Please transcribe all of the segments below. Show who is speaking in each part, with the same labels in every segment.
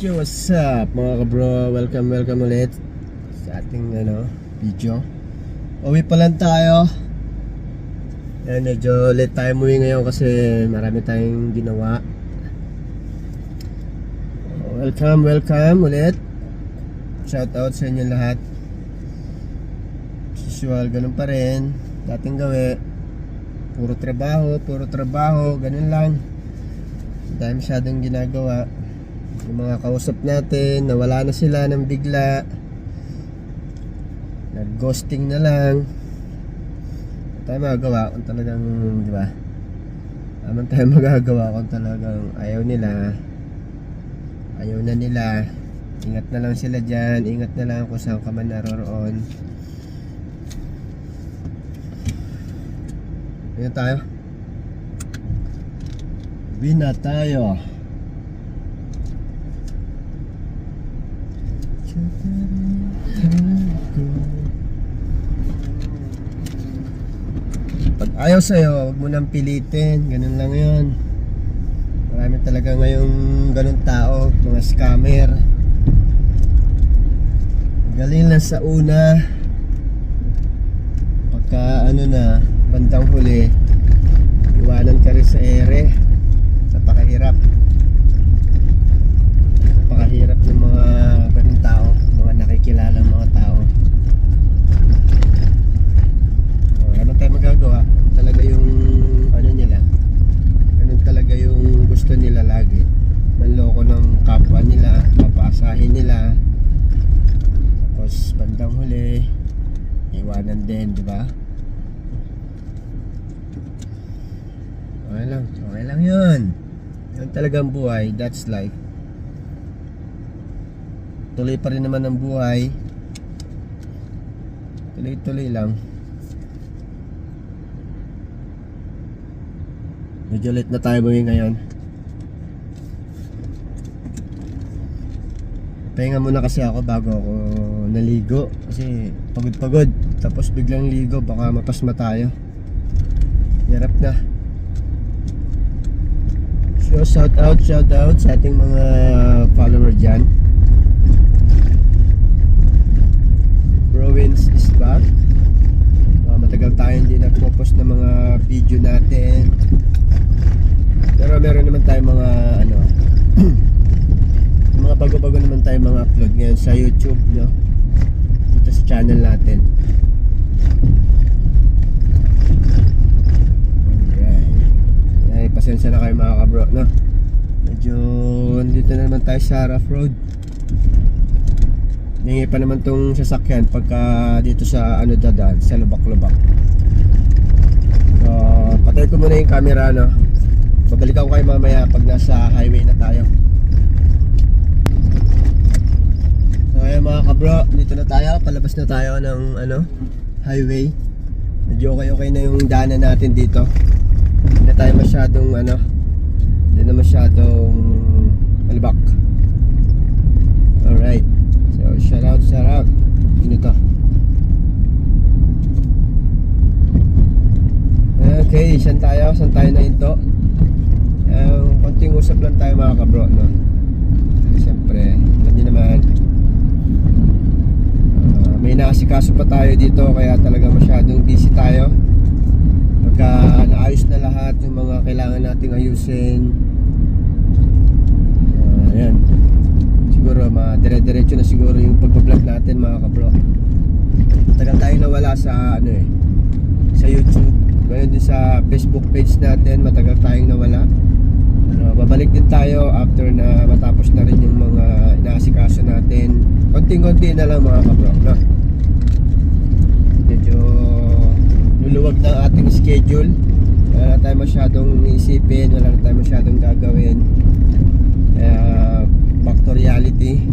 Speaker 1: Yo, what's up mga kabro? Welcome, welcome ulit sa ating ano, video. Uwi pa lang tayo. Ayan, medyo late tayo umuwi ngayon kasi marami tayong ginawa. Welcome, welcome ulit. Shout out sa inyo lahat. Usual, ganun pa rin. Dating gawi. Puro trabaho, puro trabaho, ganun lang. Tayo masyadong ginagawa. Yung mga kausap natin nawala na sila ng bigla. Nag ghosting na lang. Tayo magagawa kung talagang di ba? Naman tayo magagawa kung talagang ayaw nila? Ayaw na nila. Ingat na lang sila dyan. Ingat na lang kung saan ka man naroroon Ayan tayo Uwi na tayo Pag ayaw sa'yo, huwag mo nang pilitin. Ganun lang yun. Marami talaga ngayong ganun tao, mga scammer. Galing lang sa una. Pagka ano na, bandang huli, iwanan ka rin sa ere. Napakahirap. Napakahirap ng mga ganun tao, mga nakikilalang mga tao. Oh, ano tayo magagawa? Talaga yung ano nila. Ganun talaga yung gusto nila lagi. Manloko ng kapwa nila, papaasahin nila. Tapos bandang huli, iwanan din, di ba? Talagang buhay, that's life. Tuloy pa rin naman ang buhay. Tuloy-tuloy lang. Medyo late na tayo buwi ngayon. Pahinga muna kasi ako bago ako naligo. Kasi pagod-pagod. Tapos biglang ligo, baka mapasma tayo. Hirap na. So shout out, shout out sa ating mga follower dyan. Browins is back. Uh, matagal tayo hindi nagpo-post ng mga video natin. Pero meron naman tayong mga ano mga bago-bago naman tayong mga upload ngayon sa YouTube, no? Dito sa channel natin. Alright. Ay, pasensya na kayo mga kabro, no? Medyo dito na naman tayo sa rough road. Hingi pa naman tong sasakyan pagka dito sa ano dadaan, sa lubak-lubak. So, patay ko muna yung camera, no? Babalik ako kayo mamaya pag nasa highway na tayo. So, mga kabro, dito na tayo. Palabas na tayo ng ano, highway. Medyo okay-okay na yung daanan natin dito. Hindi na tayo masyadong ano, hindi na masyadong malibak. Alright. So, shout out, shout out. Ano to? Okay, saan tayo? Saan tayo na ito? Um, konting usap lang tayo mga kabro, no? Siyempre, alam niyo naman, ah, may naasikaso pa tayo dito, kaya talaga masyadong busy tayo. Pagka naayos na lahat yung mga kailangan nating ayusin, ah, ayan, siguro madire-diretso na siguro yung pagbablog natin mga kabro. Tagal tayo nawala sa ano eh, sa YouTube. Ngayon din sa Facebook page natin, matagal tayong nawala. Ano, babalik din tayo after na matapos na rin yung mga inaasikaso natin. Konting-konti na lang mga kabro, no? Medyo luluwag ang ating schedule. Wala tayo masyadong isipin, wala tayo masyadong gagawin. Kaya back to reality.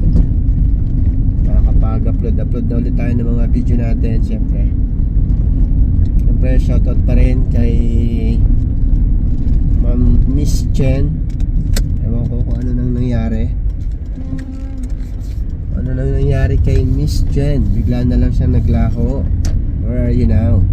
Speaker 1: Makakapag-upload, upload na ulit tayo ng mga video natin, syempre. Siyempre, shoutout pa rin kay Ma'am Miss Chen. Ewan ko kung ano nang nangyari. Ano nang nangyari kay Miss Chen? Bigla na lang siya naglaho. Where are you now?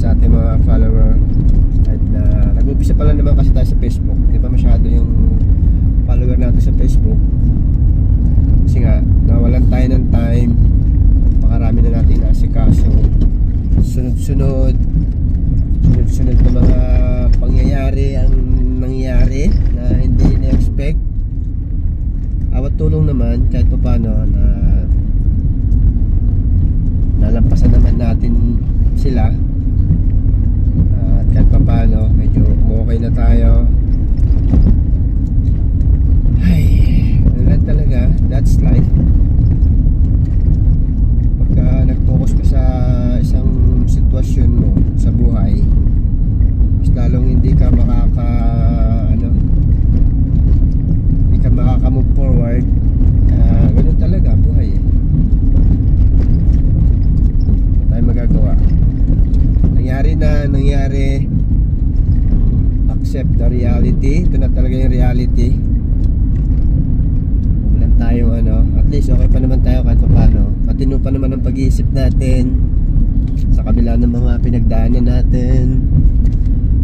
Speaker 1: sa ating mga follower. Kahit na nag-umpisa pa lang naman kasi tayo sa Facebook. Hindi pa masyado yung follower natin sa Facebook. Kasi nga, nawalan tayo ng time. Pakarami na natin nasikaso. Sunod-sunod. Sunod-sunod na mga pangyayari ang nangyayari na hindi na-expect. Awat tulong naman kahit pa paano na nalampasan naman natin sila at kahit pa paano medyo okay na tayo ay ano lang talaga that's life pagka nag-focus ka sa isang sitwasyon mo sa buhay mas lalong hindi ka makaka ano hindi ka makaka-move forward Ah, ganun talaga ang buhay eh tayo magagawa nangyari na nangyari accept the reality ito na talaga yung reality Huwag lang tayong ano at least okay pa naman tayo kahit paano matino pa naman ang pag-iisip natin sa kabila ng mga pinagdaanan natin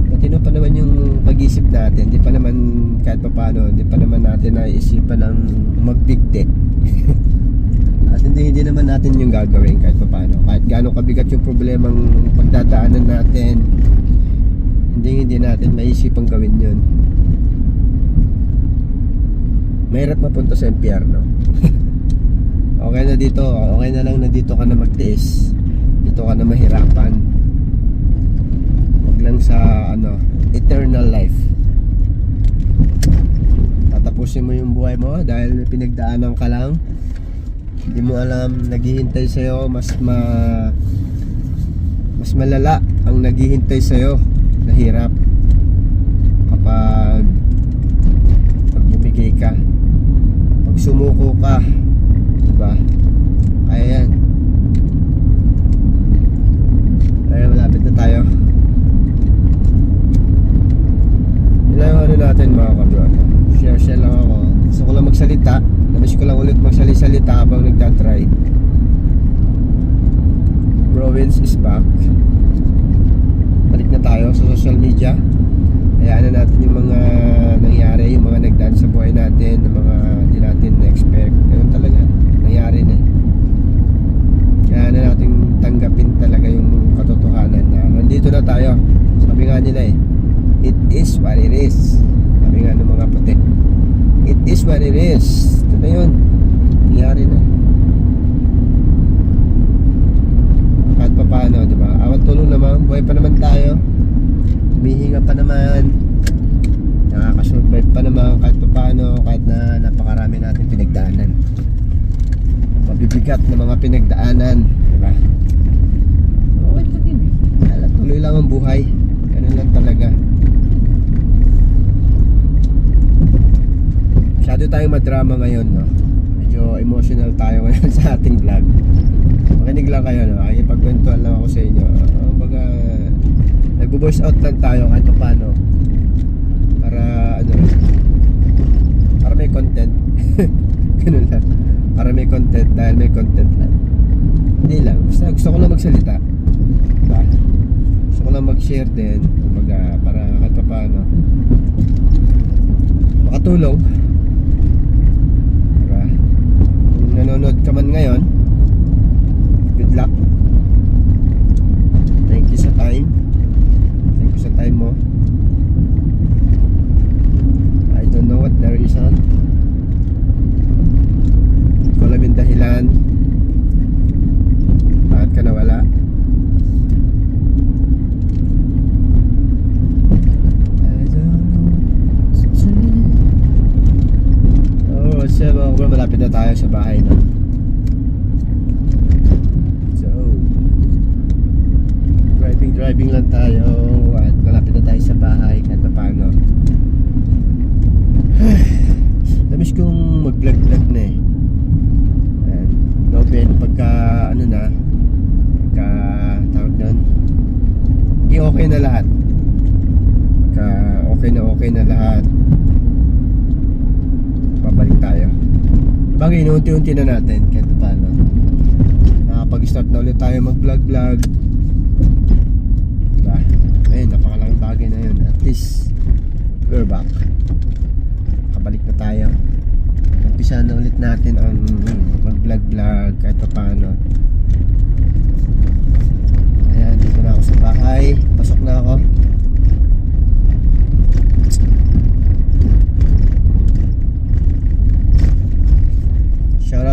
Speaker 1: matino pa naman yung pag-iisip natin hindi pa naman kahit paano hindi pa naman natin naisipan ng magbigti At hindi, hindi naman natin yung gagawin kahit paano. Kahit gaano kabigat yung problemang pagdadaanan natin, hindi hindi natin maisipang gawin yun. Mahirap mapunta sa impyerno. okay na dito, okay na lang na dito ka na magtiis. Dito ka na mahirapan. Huwag lang sa ano, eternal life. Tatapusin mo yung buhay mo dahil may pinagdaanan ka lang hindi mo alam naghihintay sa'yo mas ma mas malala ang naghihintay sa'yo na hirap kapag pag bumigay ka pag sumuko ka diba kaya yan. Kaya malapit na tayo. Lang yung ano natin mga kabro? Share share lang ako. Gusto ko lang magsalita. Namiss ko lang ulit magsalita habang nagtatry. Province is back. Balik na tayo sa social media. Hayaan na natin yung mga nangyari yung mga nagdaan sa buhay natin ng mga hindi natin na-expect ganun talaga nangyari na eh. kaya na natin tanggapin talaga yung katotohanan na nandito na tayo sabi nga nila eh it is what it is sabi nga ng mga puti it is what it is ito na yun nangyari na kahit pa paano di ba awat tulong naman buhay pa naman tayo humihinga pa naman. Nakakasurvive pa naman kahit pa paano kahit na napakarami natin pinagdaanan. Mabibigat na mga pinagdaanan di ba? Okay pa din. Alam, tuloy lang ang buhay. Ganun lang talaga. Masyado tayong madrama ngayon no? Medyo emotional tayo ngayon sa ating vlog. Makinig lang kayo no? Pagkwentuhan lang ako sa inyo. Baga nagbo-voice out lang tayo kahit pa paano. Para ano para may content. Ganun lang. Para may content dahil may content lang. Hindi lang. Basta gusto ko lang magsalita. Diba gusto ko lang mag-share din. Kumbaga para kahit pa paano. Makatulong. Diba? Kung nanonood ka man ngayon good luck thank you sa time thank you sa time mo I don't know what the reason Hindi ko alam yung dahilan bakit ka nawala I don't know what to do. Oh, siya mga bro, malapit na tayo sa bahay na. So, driving driving lang tayo at malapit na tayo sa bahay kahit pa paano. Namiss kong mag-vlog vlog na eh. Ayan. Open pagka ano na pagka tawag hindi okay na lahat pagka okay na okay na lahat babalik tayo bagay inuunti-unti na natin kahit paano nakapag-start na ulit tayo mag vlog vlog least we're back. Kabalik na tayo. Umpisa na ulit natin ang mag-vlog-vlog kahit pa paano. Ayan, dito na ako sa bahay. Pasok na ako.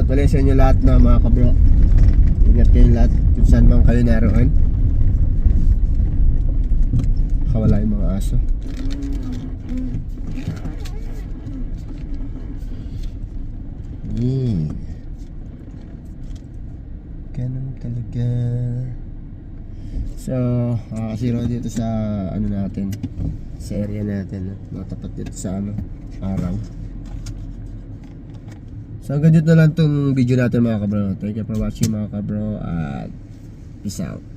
Speaker 1: Shoutout ulit sa inyo lahat na mga kabro. Ingat kayo lahat kung saan man kayo naroon. Kawala yung mga aso. Hmm. Ganun talaga. So, makakasiro dito sa ano natin. Sa area natin. No? Matapat dito sa ano, araw. So hanggang dito na lang tong video natin mga kabro. Thank you for watching mga kabro at peace out.